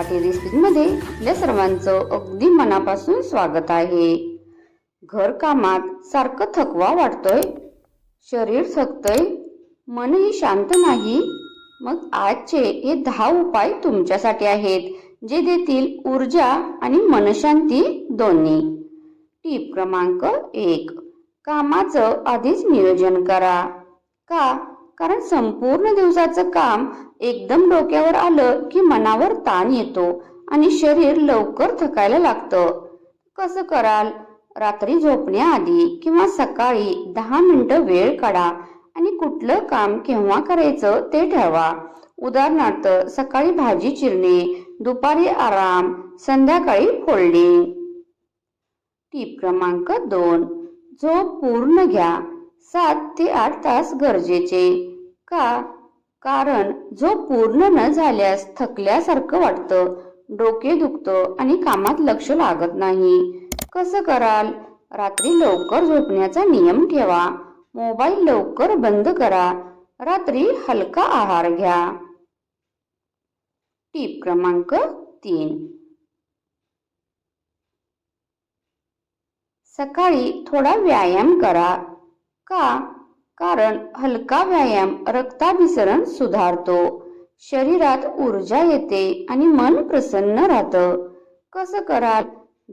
चटपाटी रेसिपीमध्ये आपल्या सर्वांचं अगदी मनापासून स्वागत आहे. घरकामात सारखं थकवा वाटतोय शरीर थकतंय मनही शांत नाही. मग आजचे हे दहा उपाय तुमच्यासाठी आहेत जे देतील ऊर्जा आणि मनशांती दोन्ही. टीप क्रमांक एक. कामाचं आधीच नियोजन करा. का कारण संपूर्ण दिवसाचं काम एकदम डोक्यावर आलं की मनावर ताण येतो आणि शरीर लवकर थकायला लागतं. कसं कराल? रात्री झोपण्याआधी किंवा सकाळी दहा मिनिटं वेळ काढा आणि कुठलं काम केव्हा करायचं ते ठरवा. उदाहरणार्थ सकाळी भाजी चिरणे दुपारी आराम संध्याकाळी फोल्डिंग टीप क्रमांक दोन. झोप पूर्ण घ्या. सात ते आठ तास गरजेचे. का? कारण झोप पूर्ण न झाल्यास थकल्यासारखं वाटतं. डोके दुखतं आणि कामात लक्ष लागत नाही. कसं कराल? रात्री लवकर झोपण्याचा नियम ठेवा. मोबाईल लवकर बंद करा. रात्री हलका आहार घ्या. टीप क्रमांक तीन. सकाळी थोडा व्यायाम करा. का? कारण हलका व्यायाम रक्ताभिसरण सुधारतो. शरीरात ऊर्जा येते आणि मन प्रसन्न राहतं. कसं कराल?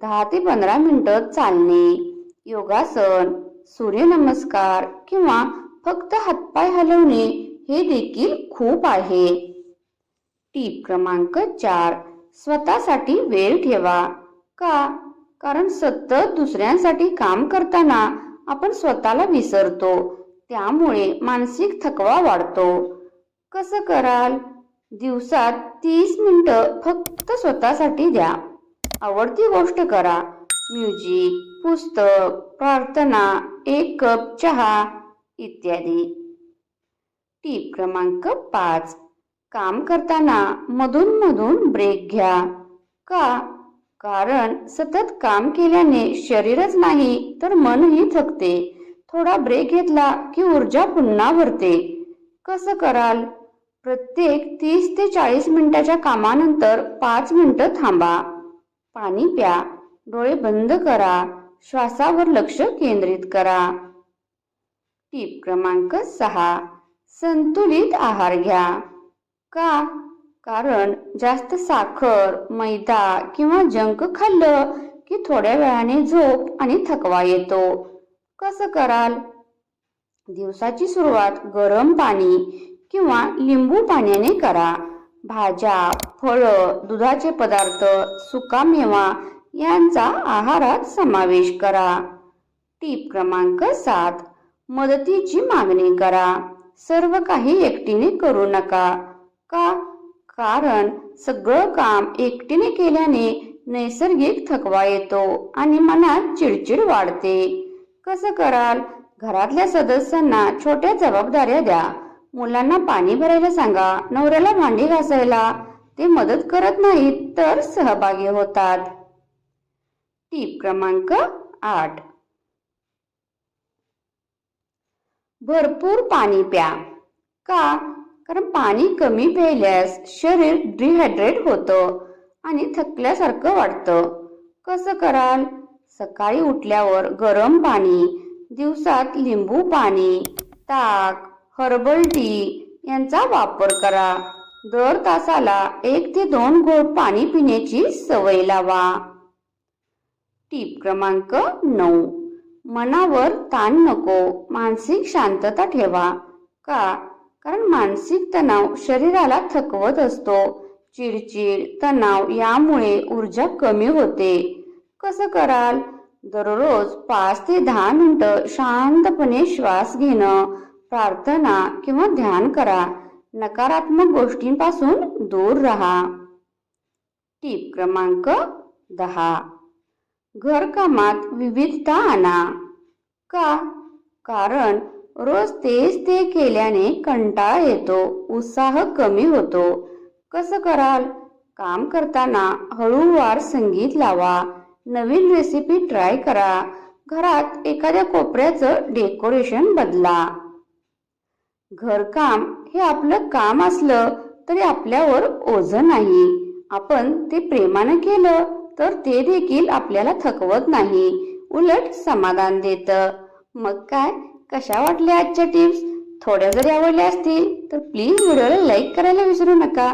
दहा ते पंधरा मिनिटं चालणे योगासन सूर्यनमस्कार किंवा फक्त हातपाय हलवणे हे देखील खूप आहे. टीप क्रमांक चार स्वतःसाठी वेळ ठेवा. का? कारण सतत दुसऱ्यांसाठी काम करताना आपण स्वतःला विसरतो. त्यामुळे मानसिक थकवा वाढतो. कसं कराल? दिवसात तीस मिनिटं फक्त स्वतःसाठी द्या. आवडती गोष्ट करा. म्युझिक पुस्तक प्रार्थना एक कप चहा इत्यादी. टीप क्रमांक पाच. काम करताना मधून मधून ब्रेक घ्या. का कारण सतत काम केल्याने शरीरच नाही तर मनही थकते. थोडा ब्रेक घेतला की ऊर्जा पुन्हा भरते. कसं कराल? प्रत्येक तीस ते चाळीस मिनिटाच्या कामानंतर पाच मिनिटं थांबा. पाणी प्या. डोळे बंद करा. श्वासावर लक्ष केंद्रित करा. टीप क्रमांक सहा. संतुलित आहार घ्या. का? कारण जास्त साखर मैदा किंवा जंक खाल्लं की थोड्या वेळाने झोप आणि थकवा येतो. कसं कराल? दिवसाची सुरुवात गरम पाणी किंवा लिंबू पाण्याने करा. भाज्या फळं दुधाचे पदार्थ सुकामेवा यांचा आहारात समावेश करा. टीप क्रमांक सात. मदतीची मागणी करा. सर्व काही एकटीने करू नका. का? कारण सगळं काम एकटीने केल्याने नैसर्गिक थकवा येतो आणि मनात चिडचिड वाढते. कसं कराल? घरातल्या सदस्यांना छोट्या जबाबदाऱ्या द्या. मुलांना पाणी भरायला सांगा. नवऱ्याला भांडी घासायला. ते मदत करत नाहीत तर सहभागी होतात. टीप क्रमांक आठ. भरपूर पाणी प्या. का? कारण पाणी कमी प्यायल्यास शरीर डिहायड्रेट होतं आणि थकल्यासारखं वाटतं. कसं कराल? सकाळी उठल्यावर गरम पाणी दिवसात लिंबू पाणी ताक हर्बल टी यांचा वापर करा. दर तासाला एक ते दोन घोट पाणी पिण्याची सवय लावा. टीप क्रमांक नऊ. मनावर ताण नको मानसिक शांतता ठेवा. का? कारण मानसिक तणाव शरीराला थकवत असतो. चिडचिड तणाव यामुळे ऊर्जा कमी होते. कसं कराल? दररोज पाच ते दहा मिनिटं शांतपणे श्वास घेणं प्रार्थना किंवा ध्यान करा. नकारात्मक गोष्टींपासून दूर राहा. टीप क्रमांक दहा. घरकामात विविधता आणा. का? कारण रोज तेच ते केल्याने कंटाळा येतो उत्साह कमी होतो. कसं कराल? काम करताना हळूवार संगीत लावा नवीन रेसिपी ट्राय करा घरात एखाद्या कोपऱ्याचं डेकोरेशन बदला. घरकाम हे आपलं काम असलं तरी आपल्यावर ओझं नाही. आपण ते प्रेमानं केलं तर ते देखील आपल्याला थकवत नाही. उलट समाधान देतं. मग काय? कशा वाटल्या आजच्या टिप्स थोड्या जरी आवडल्या असतील तर प्लीज व्हिडिओला लाईक करायला विसरू नका.